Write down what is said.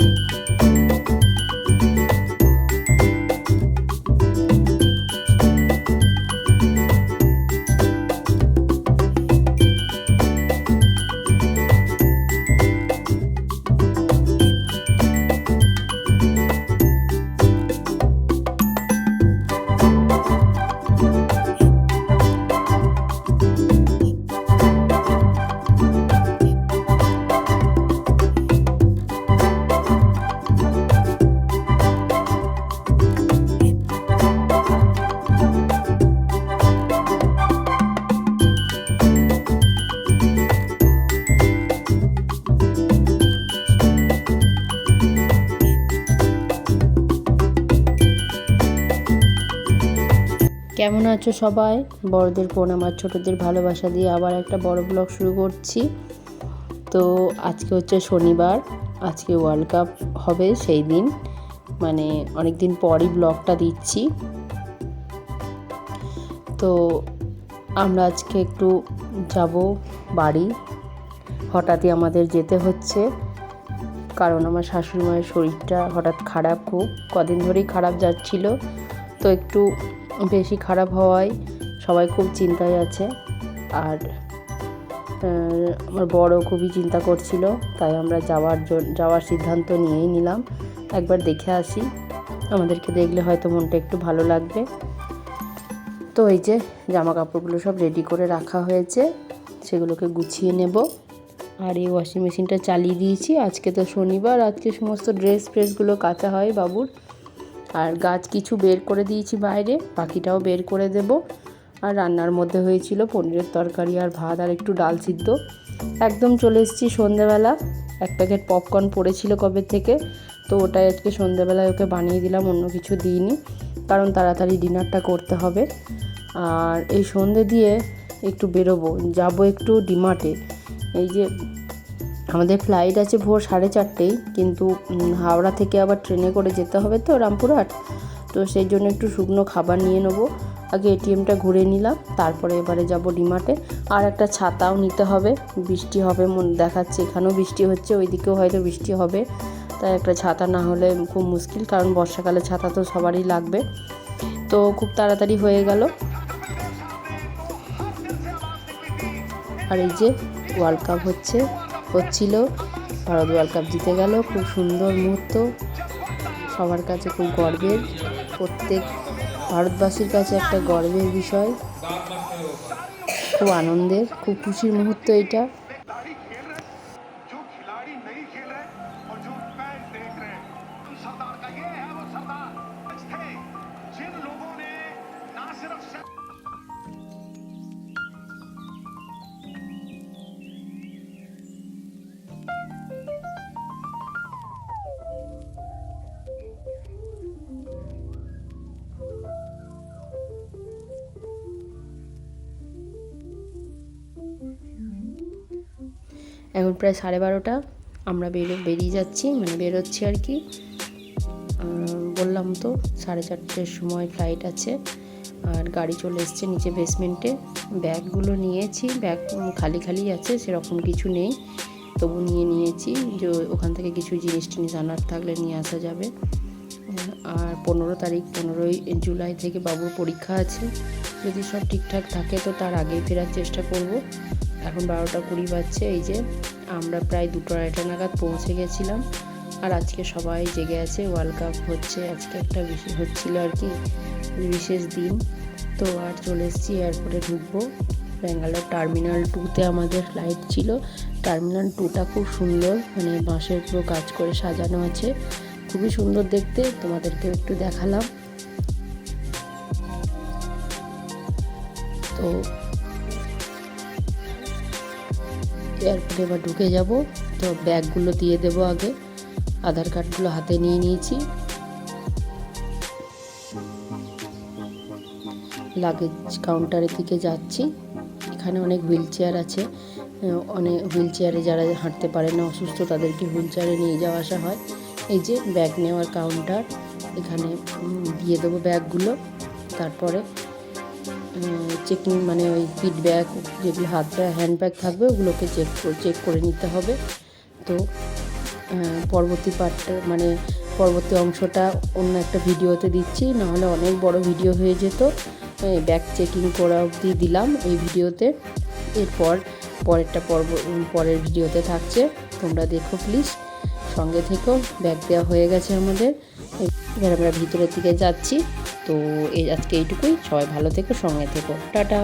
you. কেমন আছো সবাই? বড়দের প্রণাম আর ছোটদের ভালোবাসা দিয়ে আবার একটা বড় ব্লগ শুরু করছি। তো আজকে হচ্ছে শনিবার, আজকে ওয়ার্ল্ড কাপ হবে সেই দিন। মানে অনেক দিন পরই ব্লগটা দিচ্ছি। তো আমরা আজকে একটু যাব বাড়ি। হঠাৎই আমাদের যেতে হচ্ছে। কারণ আমার শাশুড়ি মায়ের শরীরটা হঠাৎ খারাপ খুব। কদিন ধরেই খারাপ যাচ্ছিল। তো একটু বেশি খারাপ হওয়ায় সবাই খুব চিন্তায় আছে। আর আমার বড় খুবই চিন্তা করছিল, তাই আমরা যাওয়ার যাওয়ার সিদ্ধান্ত নিয়েই নিলাম। একবার দেখে আসি, আমাদেরকে দেখলে হয়তো মনটা একটু ভালো লাগবে। তো এই যে জামা কাপড়গুলো সব রেডি করে রাখা হয়েছে, সেগুলোকে গুছিয়ে নেব। আর এই ওয়াশিং মেশিনটা চালিয়ে দিয়েছি। আজকে তো শনিবার, আজকে সমস্ত ড্রেস ফ্রেসগুলো কাচা হয় বাবুর। আর গাছ কিছু বের করে দিয়েছি বাইরে বাকিটাও বের করে দেব। আর রান্নার মধ্যে হয়েছিল পনিরের তরকারি আর ভাত আর একটু ডাল সিদ্ধ। একদম চলে এসেছি সন্ধেবেলা। এক প্যাকেট পপকর্ন পড়েছিল কবে থেকে, তো ওটাই আজকে সন্ধেবেলায় ওকে বানিয়ে দিলাম, অন্য কিছু দিইনি। কারণ তাড়াতাড়ি ডিনারটা করতে হবে। আর এই সন্ধে দিয়ে একটু বেরোবো, যাব একটু ডিমার্টে। এই যে আমাদের ফ্লাইট আছে ভোর সাড়ে চারটেই, কিন্তু হাওড়া থেকে আবার ট্রেনে করে যেতে হবে তো রামপুরহাট। তো সেই জন্য একটু শুকনো খাবার নিয়ে নেব। আগে এটিএমটা ঘুরে নিলাম, তারপরে এবারে যাব ডিমার্টে। আর একটা ছাতাও নিতে হবে, বৃষ্টি হবে মন, দেখাচ্ছে এখানেও বৃষ্টি হচ্ছে, ওইদিকেও হয়তো বৃষ্টি হবে। তাই একটা ছাতা না হলে খুব মুশকিল, কারণ বর্ষাকালে ছাতা তো সবারই লাগবে। তো খুব তাড়াতাড়ি হয়ে গেল। আর এই যে ওয়ার্ল্ড কাপ হচ্ছে। হচ্ছিল। ভারত ওয়ার্ল্ড কাপ জিতে গেল, খুব সুন্দর মুহূর্ত। সবার কাছে খুব গর্বের, প্রত্যেক ভারতবাসীর কাছে একটা গর্বের বিষয়। খুব আনন্দের, খুব খুশির মুহূর্ত এটা। এখন প্রায় সাড়ে বারোটা। আমরা বেরো বেরিয়ে যাচ্ছি মানে বেরোচ্ছি আর কি। বললাম তো সাড়ে চারটের সময় ফ্লাইট আছে। আর গাড়ি চলে এসছে নিচে বেসমেন্টে ব্যাগগুলো নিয়েছি, ব্যাগ খালি খালি আছে, সেরকম কিছু নেই। তবু নিয়ে নিয়েছি যে ওখান থেকে কিছু জিনিস টিনিস আনার থাকলে নিয়ে আসা যাবে। আর পনেরো তারিখ, পনেরোই জুলাই থেকে বাবুর পরীক্ষা আছে। যদি সব ঠিকঠাক থাকে তো তার আগেই ফেরার চেষ্টা করব। এখন বারোটা কুড়ি বাজছে, এই যে আমরা প্রায় দুটো আড়াইটা নাগাদ পৌঁছে গেছিলাম। আর আজকে সবাই জেগে আছে ওয়ার্ল্ড কাপ হচ্ছে, আজকে একটা বিশেষ হচ্ছিল আর কি, বিশেষ দিন। তো আর চলে এসেছি এয়ারপোর্টে ঢুকবো। ব্যাঙ্গালোর টার্মিনাল টুতে আমাদের ফ্লাইট ছিল। টার্মিনাল টুটা খুব সুন্দর মানে বাঁশের পুরো কাজ করে সাজানো আছে। খুবই সুন্দর দেখতে তোমাদেরকে একটু দেখালাম। তো এয়ারপোর্টে এবার ঢুকে যাব। তো ব্যাগগুলো দিয়ে দেবো আগে। আধার কার্ডগুলো হাতে নিয়ে নিয়েছি। লাগেজ কাউন্টারের দিকে যাচ্ছি। এখানে অনেক হুইল চেয়ার আছে। অনেক হুইল চেয়ারে যারা হাঁটতে পারে না, অসুস্থ, তাদেরকে হুইল চেয়ারে নিয়ে যাওয়া আসা হয়। এই যে ব্যাগ নেওয়ার কাউন্টার। এখানে দিয়ে দেবো ব্যাগগুলো। তারপরে চেকিং মানে ওই ব্যাগ যেগুলো হাত ব্যাগ হ্যান্ড ব্যাগ থাকবে, ওগুলোকে চেক চেক করে নিতে হবে। তো পরবর্তী পার্টটা মানে পরবর্তী অংশটা অন্য একটা ভিডিওতে দিচ্ছি, নাহলে অনেক বড় ভিডিও হয়ে যেত। ব্যাগ চেকিং করা অবধি দিলাম এই ভিডিওতে। এরপর পরেরটা পর্ব পরের ভিডিওতে থাকছে। তোমরা দেখো প্লিজ সঙ্গে থেকো ব্যাগ দেওয়া হয়ে গেছে আমাদের। এবার আমরা ভিতরের দিকে যাচ্ছি। তো এই আজকে এইটুকুই। সবাই ভালো থেকো সঙ্গে থেকো। টাটা।